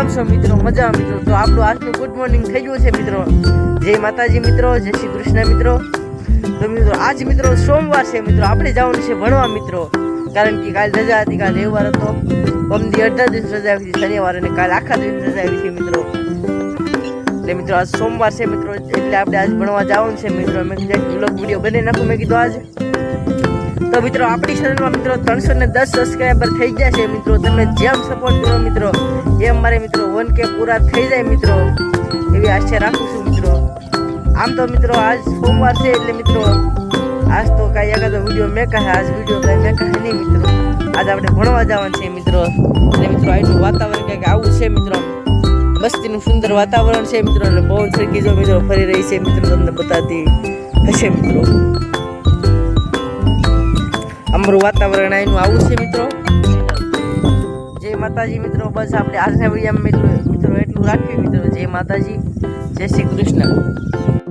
મિત્રો, મજા મિત્રો. તો આપણું આજનું ગુડ મોર્નિંગ થઈ ગયું છે મિત્રો. જય માતાજી મિત્રો, જય શ્રી કૃષ્ણ મિત્રો. તો મિત્રો, આજ મિત્રો સોમવાર છે મિત્રો. આપણે જવાનું છે ભણવા મિત્રો. કારણ કે કાલ રજા હતી, કાલ રવિવાર હતો. અમદી અડધા દિવસ રજા આવી હતી, શનિવાર અને કાલ આખા દિવસ રજા આવી હતી મિત્રો. એટલે મિત્રો, આજ સોમવાર છે મિત્રો. એટલે આપણે આજ ભણવા જવાનું છે મિત્રો. મેં કીધું વીડિયો બને નાખું. મેં કીધું, આજ તો મિત્રો, આપણી ચેનલમાં મિત્રો ત્રણસો ને દસ સબસ્ક્રાઈબર થઈ ગયા છે. મિત્રો, તમે જેમ સપોર્ટ કરો મિત્રો, એમ મારે મિત્રો વન કે પૂરા થઈ જાય મિત્રો. એવી આશા રાખું છું મિત્રો. આમ તો મિત્રો, આજ સોમવાર છે એટલે મિત્રો, આજ તો કાંઈ એકાદો વીડિયો મેં કહે આજ વીડિયો કાંઈ મેં કહે નહીં મિત્રો. આજ આપણે ભણવા જવાનું છે મિત્રો. એટલે મિત્રો આજનું વાતાવરણ કંઈક આવું છે મિત્રો. મસ્તીનું સુંદર વાતાવરણ છે મિત્રો, અને પવન સરખી જો મિત્રો ફરી રહી છે મિત્રો તમને બતાતી હશે મિત્રો. અમારું વાતાવરણ અહીંનું આવું છે મિત્રો. જય માતાજી મિત્રો, બસ આપણે આજના વિડીયોમાં મિત્રો મિત્રો એટલું રાખીએ મિત્રો. જય માતાજી. જય શ્રી કૃષ્ણ.